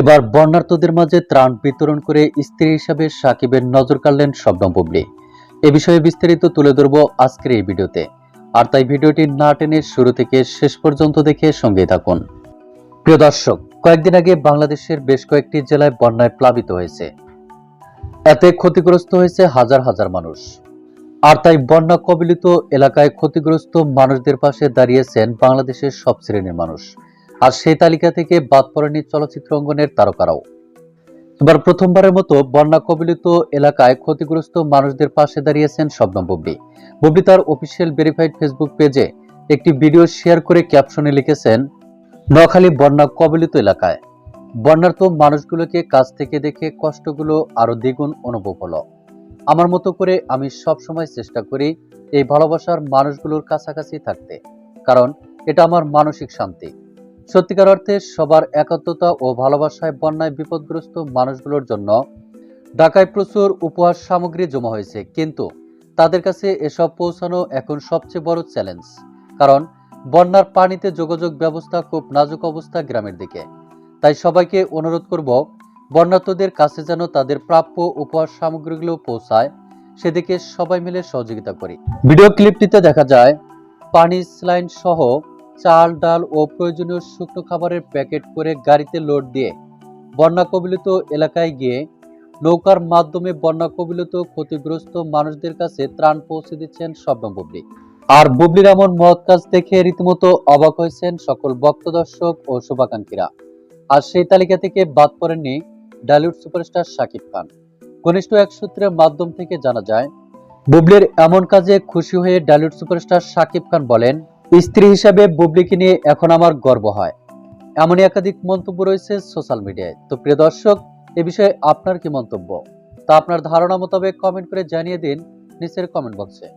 এবার বন্যার্তদের মাঝে ত্রাণ বিতরণ করে স্ত্রী হিসাবে সাকিবের নজর কাড়লেন শবনম বুবলি। এ বিষয়ে বিস্তারিত তুলে ধরব আজকের এই ভিডিওতে। আর তাই ভিডিওটি না টেনে শুরু থেকে শেষ পর্যন্ত দেখে সঙ্গে থাকুন। প্রিয় দর্শক, কয়েকদিন আগে বাংলাদেশের বেশ কয়েকটি জেলায় বন্যায় প্লাবিত হয়েছে। এতে ক্ষতিগ্রস্ত হয়েছে হাজার হাজার মানুষ। আর তাই বন্যা কবলিত এলাকায় ক্ষতিগ্রস্ত মানুষদের পাশে দাঁড়িয়েছেন বাংলাদেশের সব শ্রেণির মানুষ। আর সেই তালিকা থেকে বাদ পড়েনি চলচ্চিত্র অঙ্গনের তারকারাও। এবার প্রথমবারের মতো বন্যা কবলিত এলাকায় ক্ষতিগ্রস্ত মানুষদের পাশে দাঁড়িয়েছেন শবনম বুবলি। বুবলি তার অফিসিয়াল ভেরিফাইড ফেসবুক পেজে একটি ভিডিও শেয়ার করে ক্যাপশনে লিখেছেন, নোয়াখালী বন্যা কবলিত এলাকায়। বন্যার্ত মানুষগুলোকে কাছ থেকে দেখে কষ্টগুলো আরও দ্বিগুণ অনুভব হলো। আমার মতো করে আমি সব সময় চেষ্টা করি এই ভালোবাসার মানুষগুলোর কাছাকাছি থাকতে, কারণ এটা আমার মানসিক শান্তি। সত্যিকার অর্থে সবার একাত্মতা ও ভালোবাসায় বন্যায় বিপদগ্রস্ত মানুষগুলোর জন্য ঢাকায় প্রচুর উপহার সামগ্রী জমা হয়েছে, কিন্তু তাদের কাছে এসব পৌঁছানো এখন সবচেয়ে বড় চ্যালেঞ্জ কারণ বন্যার পানিতে যোগাযোগ ব্যবস্থা খুব নাজুক অবস্থা গ্রামের দিকে। তাই সবাইকে অনুরোধ করব বন্যার্তদের কাছে যেন তাদের প্রাপ্য উপহার সামগ্রীগুলো পৌঁছায়, সেদিকে সবাই মিলে সহযোগিতা করি। ভিডিও ক্লিপটিতে দেখা যায়, পানি স্লাইন সহ চাল, ডাল ও প্রয়োজনীয় শুকনো খাবারের প্যাকেট করে গাড়িতে লোড দিয়ে বন্যা কবলিত এলাকায় গিয়ে নৌকার মাধ্যমে বন্যা কবলিত ক্ষতিগ্রস্ত মানুষদের কাছে ত্রাণ পৌঁছে দিচ্ছেন শবনম বুবলি। আর বুবলির এমন মহৎ কাজ দেখে রীতিমতো অবাক হয়েছেন সকল ভক্ত দর্শক ও শুভাকাঙ্ক্ষীরা। আর সেই তালিকা থেকে বাদ পড়েননি ডালিউড সুপারস্টার শাকিব খান। ঘনিষ্ঠ এক সূত্রের মাধ্যম থেকে জানা যায়, বুবলির এমন কাজে খুশি হয়ে ডালিউড সুপারস্টার শাকিব খান বলেন স্ত্রী হিসাবে বুবলিকে নিয়ে এখন আমার গর্ব হয়। এমনই একাধিক মন্তব্য রয়েছে সোশ্যাল মিডিয়ায়। তো প্রিয় দর্শক, এ বিষয়ে আপনার কি মন্তব্য? তা আপনার ধারণা মোতাবেক কমেন্ট করে জানিয়ে দিন নিচের কমেন্ট বক্সে